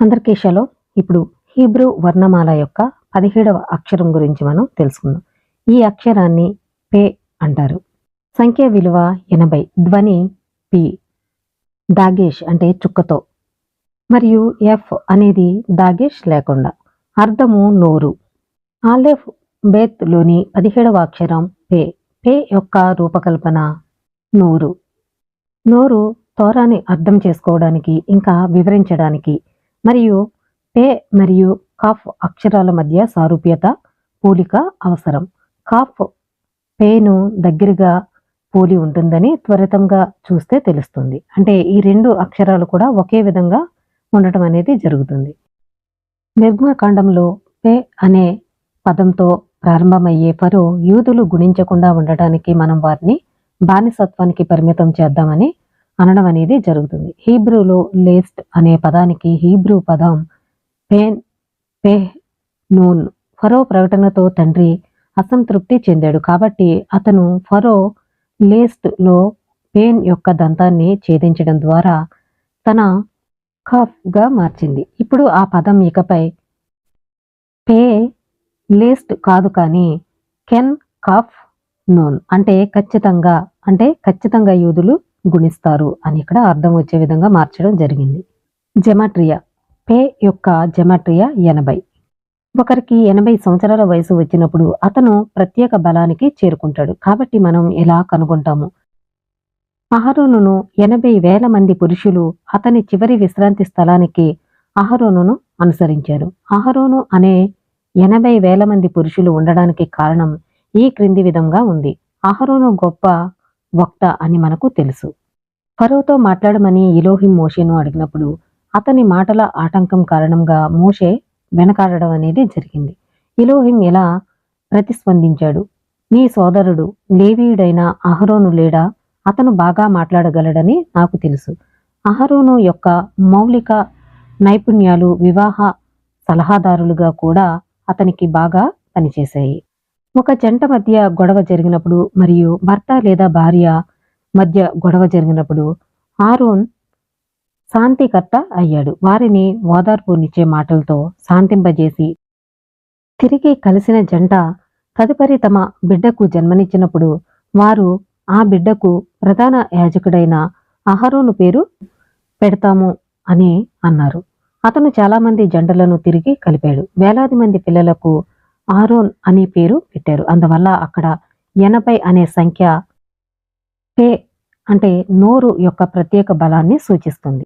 అందరికీ షలో ఇప్పుడు హీబ్రూ వర్ణమాల యొక్క పదిహేడవ అక్షరం గురించి మనం తెలుసుకుందాం. ఈ అక్షరాన్ని పే అంటారు. సంఖ్య విలువ ఎనభై ధ్వని పి దాగేష్ అంటే చుక్కతో. మరియు ఎఫ్ అనేది దాగేష్ లేకుండా. అర్థము నోరు. ఆలెఫ్ బేత్లోని పదిహేడవ అక్షరం పే. పే యొక్క రూపకల్పన నోరు. నోరు తోరాని అర్థం చేసుకోవడానికి ఇంకా వివరించడానికి మరియు పే మరియు కాఫ్ అక్షరాల మధ్య సారూప్యత పోలిక అవసరం. కాఫ్ పేను దగ్గరగా పోలి ఉంటుందని త్వరితంగా చూస్తే తెలుస్తుంది. అంటే ఈ రెండు అక్షరాలు కూడా ఒకే విధంగా ఉండటం అనేది జరుగుతుంది. నిర్గమకాండంలో పే అనే పదంతో ప్రారంభమయ్యే పరు యూదులు గుణించకుండా ఉండటానికి మనం వారిని బానిసత్వానికి పరిమితం చేద్దామని అనడం అనేది జరుగుతుంది. హీబ్రూలో లేస్ట్ అనే పదానికి హీబ్రూ పదం పేన్ పే నూన్. ఫరో ప్రకటనతో తండ్రి అసంతృప్తి చెందాడు. కాబట్టి అతను ఫరో లేస్ట్లో పేన్ యొక్క దంతాన్ని ఛేదించడం ద్వారా తన కఫ్గా మార్చింది. ఇప్పుడు ఆ పదం ఇకపై పే లేస్ట్ కాదు కానీ కెన్ కఫ్ నోన్. అంటే ఖచ్చితంగా అంటే ఖచ్చితంగా యూదులు గుణిస్తారు అని ఇక్కడ అర్థం వచ్చే విధంగా మార్చడం జరిగింది. జెమాట్రియా. పే యొక్క జెమాట్రియా ఎనభై. ఒకరికి ఎనభై సంవత్సరాల వయసు వచ్చినప్పుడు అతను ప్రత్యేక బలానికి చేరుకుంటాడు. కాబట్టి మనం ఎలా కనుగొంటాము. అహరోనును ఎనభై వేల మంది పురుషులు అతని చివరి విశ్రాంతి స్థలానికి అహరోనును అనుసరించారు. అహరోను అనే ఎనభై వేల మంది పురుషులు ఉండడానికి కారణం ఈ క్రింది విధంగా ఉంది. అహరోను గొప్ప వక్త అని మనకు తెలుసు. ఫరోతో మాట్లాడమని ఇలోహిం మోషేను అడిగినప్పుడు అతని మాటల ఆటంకం కారణంగా మోషే వెనకాడడం అనేది జరిగింది. ఇలోహిం ఎలా ప్రతిస్పందించాడు? నీ సోదరుడు లేవీయుడైన అహరోను లేడా? అతను బాగా మాట్లాడగలడని నాకు తెలుసు. అహరోను యొక్క మౌలిక నైపుణ్యాలు వివాహ సలహాదారులుగా కూడా అతనికి బాగా పనిచేశాయి. ఒక జంట మధ్య గొడవ జరిగినప్పుడు మరియు భర్త లేదా భార్య మధ్య గొడవ జరిగినప్పుడు ఆరోన్ శాంతికర్త అయ్యాడు. వారిని ఓదార్పునిచ్చే మాటలతో శాంతింపజేసి తిరిగి కలిసిన జంట తదుపరి తమ బిడ్డకు జన్మనిచ్చినప్పుడు వారు ఆ బిడ్డకు ప్రధాన యాజకుడైన అహరోను పేరు పెడతాము అని అన్నారు. అతను చాలామంది జంటలను తిరిగి కలిపాడు. వేలాది మంది పిల్లలకు ఆరోన్ అనే పేరు పెట్టారు. అందువల్ల అక్కడ ఎనభై అనే సంఖ్య పే అంటే నోరు యొక్క ప్రత్యేక బలాన్ని సూచిస్తుంది.